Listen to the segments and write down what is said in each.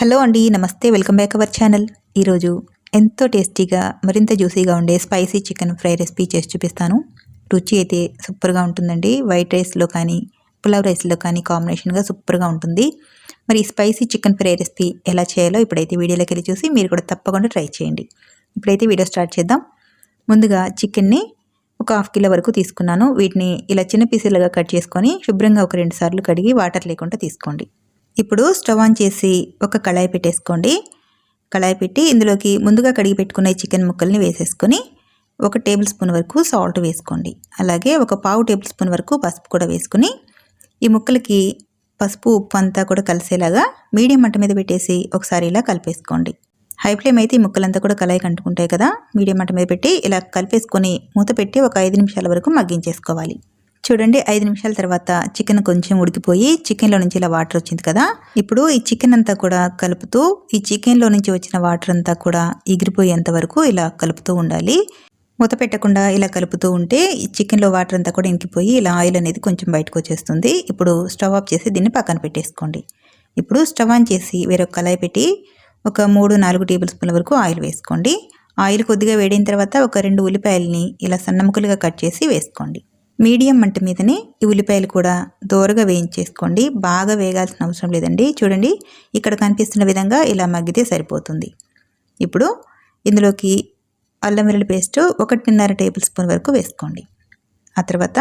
Hello అండి నమస్తే welcome back our channel. ఈరోజు ఎంతో టేస్టీగా మరింత జ్యూసీగా ఉండే స్పైసీ చికెన్ ఫ్రై రెసిపీ చేసి చూపిస్తాను. రుచి అయితే సూపర్గా ఉంటుందండి. వైట్ రైస్లో కానీ పులావ్ రైస్లో కానీ కాంబినేషన్గా సూపర్గా ఉంటుంది. మరి స్పైసీ చికెన్ ఫ్రై రెసిపీ ఎలా చేయాలో ఇప్పుడైతే వీడియోలోకి వెళ్ళి చూసి మీరు కూడా తప్పకుండా ట్రై చేయండి. ఇప్పుడైతే వీడియో స్టార్ట్ చేద్దాం. ముందుగా చికెన్ని ఒక హాఫ్ కిలో వరకు తీసుకున్నాను. వీటిని ఇలా చిన్న పీసులుగా కట్ చేసుకొని శుభ్రంగా ఒక రెండు సార్లు కడిగి వాటర్ లేకుండా తీసుకోండి. ఇప్పుడు స్టవ్ ఆన్ చేసి ఒక కళాయి పెట్టేసుకోండి. కళాయి పెట్టి ఇందులోకి ముందుగా కడిగి పెట్టుకున్న చికెన్ ముక్కల్ని వేసేసుకొని ఒక టేబుల్ స్పూన్ వరకు సాల్ట్ వేసుకోండి. అలాగే ఒక పావు టేబుల్ స్పూన్ వరకు పసుపు కూడా వేసుకుని ఈ ముక్కలకి పసుపు ఉప్పు అంతా కూడా కలిసేలాగా మీడియం మంట మీద పెట్టేసి ఒకసారి ఇలా కలిపేసుకోండి. హై ఫ్లేమ్ అయితే ఈ ముక్కలంతా కూడా కళాయి కంటుకుంటాయి కదా. మీడియం మంట మీద పెట్టి ఇలా కలిపేసుకొని మూత పెట్టి ఒక ఐదు నిమిషాల వరకు మగ్గించేసుకోవాలి. చూడండి ఐదు నిమిషాల తర్వాత చికెన్ కొంచెం ఉడికిపోయి చికెన్లో నుంచి ఇలా వాటర్ వచ్చింది కదా? ఇప్పుడు ఈ చికెన్ అంతా కూడా కలుపుతూ ఈ చికెన్లో నుంచి వచ్చిన వాటర్ అంతా కూడా ఎగిరిపోయేంత వరకు ఇలా కలుపుతూ ఉండాలి. మూత పెట్టకుండా ఇలా కలుపుతూ ఉంటే ఈ చికెన్లో వాటర్ అంతా కూడా ఇంకిపోయి ఇలా ఆయిల్ అనేది కొంచెం బయటకు వచ్చేస్తుంది. ఇప్పుడు స్టవ్ ఆఫ్ చేసి దీన్ని పక్కన పెట్టేసుకోండి. ఇప్పుడు స్టవ్ ఆన్ చేసి వేరొక కళాయి పెట్టి ఒక మూడు నాలుగు టేబుల్ స్పూన్ల వరకు ఆయిల్ వేసుకోండి. ఆయిల్ కొద్దిగా వేడిన తర్వాత ఒక రెండు ఉల్లిపాయలని ఇలా సన్నముకలుగా కట్ చేసి వేసుకోండి. మీడియం మంట మీదనే ఈ ఉల్లిపాయలు కూడా దోరగా వేయించేసుకోండి. బాగా వేగాల్సిన అవసరం లేదండి. చూడండి ఇక్కడ కనిపిస్తున్న విధంగా ఇలా మగ్గితే సరిపోతుంది. ఇప్పుడు ఇందులోకి అల్లం వెల్లుల్లి పేస్ట్ ఒకటిన్నర టేబుల్ స్పూన్ వరకు వేసుకోండి. ఆ తర్వాత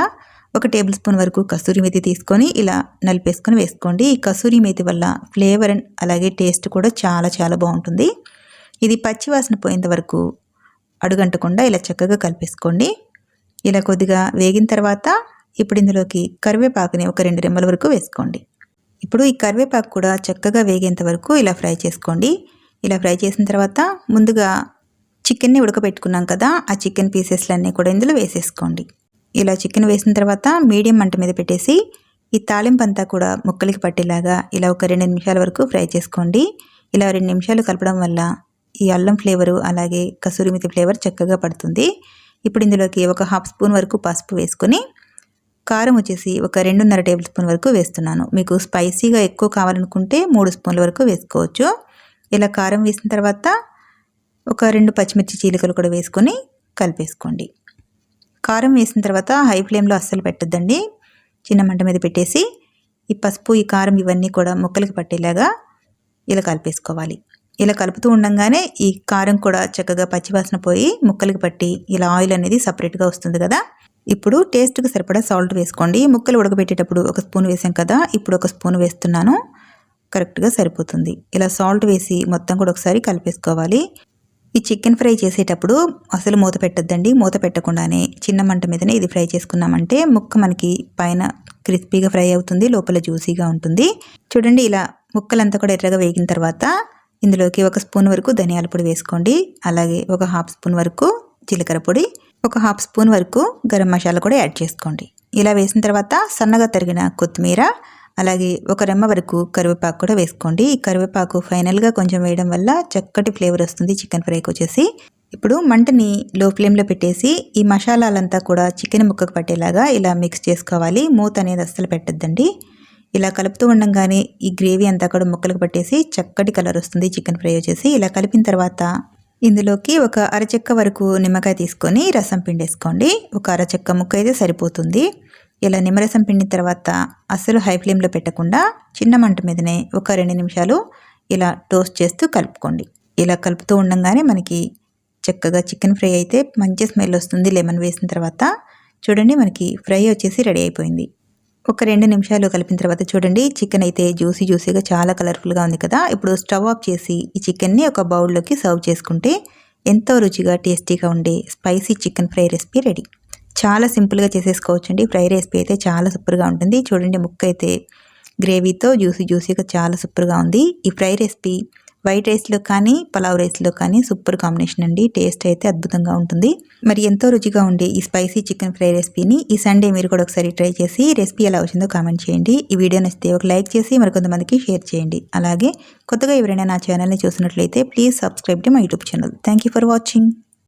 ఒక టేబుల్ స్పూన్ వరకు కసూరి మెతి తీసుకొని ఇలా నలిపేసుకొని వేసుకోండి. ఈ కసూరి మెతి వల్ల ఫ్లేవర్ అండ్ అలాగే టేస్ట్ కూడా చాలా చాలా బాగుంటుంది. ఇది పచ్చివాసన పోయేంత వరకు అడుగంటకుండా ఇలా చక్కగా కలిపేసుకోండి. ఇలా కొద్దిగా వేగిన తర్వాత ఇప్పుడు ఇందులోకి కరివేపాకుని ఒక రెండు రెమ్మల వరకు వేసుకోండి. ఇప్పుడు ఈ కరివేపాకు కూడా చక్కగా వేగేంత వరకు ఇలా ఫ్రై చేసుకోండి. ఇలా ఫ్రై చేసిన తర్వాత ముందుగా చికెన్ని ఉడకబెట్టుకున్నాం కదా ఆ చికెన్ పీసెస్లన్నీ కూడా ఇందులో వేసేసుకోండి. ఇలా చికెన్ వేసిన తర్వాత మీడియం మంట మీద పెట్టేసి ఈ తాలింపు అంతా కూడా ముక్కలకి పట్టేలాగా ఇలా ఒక రెండు నిమిషాల వరకు ఫ్రై చేసుకోండి. ఇలా రెండు నిమిషాలు కలపడం వల్ల ఈ అల్లం ఫ్లేవరు అలాగే కసూరిమితి ఫ్లేవర్ చక్కగా పడుతుంది. ఇప్పుడు ఇందులోకి ఒక హాఫ్ స్పూన్ వరకు పసుపు వేసుకొని కారం వచ్చేసి ఒక రెండున్నర టేబుల్ స్పూన్ వరకు వేస్తున్నాను. మీకు స్పైసీగా ఎక్కువ కావాలనుకుంటే మూడు స్పూన్ల వరకు వేసుకోవచ్చు. ఇలా కారం వేసిన తర్వాత ఒక రెండు పచ్చిమిర్చి చీలికలు కూడా వేసుకొని కలిపేసుకోండి. కారం వేసిన తర్వాత హై ఫ్లేమ్లో అస్సలు పెట్టద్దండి. చిన్న మంట మీద పెట్టేసి ఈ పసుపు ఈ కారం ఇవన్నీ కూడా ముక్కలకి పట్టేలాగా ఇలా కలిపేసుకోవాలి. ఇలా కలుపుతూ ఉండగానే ఈ కారం కూడా చక్కగా పచ్చివాసన పోయి ముక్కలకి పట్టి ఇలా ఆయిల్ అనేది సపరేట్గా వస్తుంది కదా. ఇప్పుడు టేస్ట్కి సరిపడా సాల్ట్ వేసుకోండి. ముక్కలు ఉడకబెట్టేటప్పుడు ఒక స్పూన్ వేసాం కదా. ఇప్పుడు ఒక స్పూన్ వేస్తున్నాను. కరెక్ట్గా సరిపోతుంది. ఇలా సాల్ట్ వేసి మొత్తం కూడా ఒకసారి కలిపేసుకోవాలి. ఈ చికెన్ ఫ్రై చేసేటప్పుడు అసలు మూత పెట్టద్దండి. మూత పెట్టకుండానే చిన్న మంట మీదనే ఇది ఫ్రై చేసుకున్నామంటే ముక్క మనకి పైన క్రిస్పీగా ఫ్రై అవుతుంది. లోపల జ్యూసీగా ఉంటుంది. చూడండి ఇలా ముక్కలంతా కూడా ఎర్రగా వేగిన తర్వాత ఇందులోకి ఒక స్పూన్ వరకు ధనియాల పొడి వేసుకోండి. అలాగే ఒక హాఫ్ స్పూన్ వరకు జీలకర్ర పొడి ఒక హాఫ్ స్పూన్ వరకు గరం మసాలా కూడా యాడ్ చేసుకోండి. ఇలా వేసిన తర్వాత సన్నగా తరిగిన కొత్తిమీర అలాగే ఒక రెమ్మ వరకు కరివేపాకు కూడా వేసుకోండి. ఈ కరివేపాకు ఫైనల్గా కొంచెం వేయడం వల్ల చక్కటి ఫ్లేవర్ వస్తుంది చికెన్ ఫ్రైకి వచ్చేసి. ఇప్పుడు మంటని లో ఫ్లేమ్లో పెట్టేసి ఈ మసాలాలంతా కూడా చికెన్ ముక్కకు పట్టేలాగా ఇలా మిక్స్ చేసుకోవాలి. మూత అనేది అస్సలు పెట్టద్దండి. ఇలా కలుపుతూ ఉండగానే ఈ గ్రేవీ అంతా కూడా ముక్కలకు పట్టేసి చక్కటి కలర్ వస్తుంది. చికెన్ ఫ్రై వచ్చేసి ఇలా కలిపిన తర్వాత ఇందులోకి ఒక అరచెక్క వరకు నిమ్మకాయ తీసుకొని రసం పిండేసుకోండి. ఒక అరచెక్క ముక్క అయితే సరిపోతుంది. ఇలా నిమ్మరసం పిండిన తర్వాత అస్సలు హై ఫ్లేమ్లో పెట్టకుండా చిన్న మంట మీదనే ఒక రెండు నిమిషాలు ఇలా టోస్ట్ చేస్తూ కలుపుకోండి. ఇలా కలుపుతూ ఉండగానే మనకి చక్కగా చికెన్ ఫ్రై అయితే మంచి స్మెల్ వస్తుంది. లెమన్ వేసిన తర్వాత చూడండి మనకి ఫ్రై వచ్చేసి రెడీ అయిపోయింది. ఒక రెండు నిమిషాలు కలిపిన తర్వాత చూడండి చికెన్ అయితే జ్యూసీ జ్యూసీగా చాలా కలర్ఫుల్గా ఉంది కదా. ఇప్పుడు స్టవ్ ఆఫ్ చేసి ఈ చికెన్ని ఒక బౌల్లోకి సర్వ్ చేసుకుంటే ఎంతో రుచిగా టేస్టీగా ఉండే spicy chicken fry recipe ready. చాలా సింపుల్గా చేసేసుకోవచ్చండి. ఫ్రై రెసిపీ అయితే చాలా సూపర్గా ఉంటుంది. చూడండి ముక్క అయితే గ్రేవీతో జ్యూసీ జ్యూసీగా చాలా సూపర్గా ఉంది. ఈ ఫ్రై రెసిపీ వైట్ రైస్లో కానీ పలావ్ రైస్లో కానీ సూపర్ కాంబినేషన్ అండి. టేస్ట్ అయితే అద్భుతంగా ఉంటుంది. మరి ఎంతో రుచిగా ఉండే ఈ స్పైసీ చికెన్ ఫ్రై రెసిపీని ఈ సండే మీరు కూడా ఒకసారి ట్రై చేసి రెసిపీ ఎలా వచ్చిందో కామెంట్ చేయండి. ఈ వీడియో నచ్చితే ఒక లైక్ చేసి మరికొంతమందికి షేర్ చేయండి. అలాగే కొత్తగా ఎవరైనా నా ఛానల్ని చూసినట్లయితే please subscribe to my YouTube channel. Thank for watching.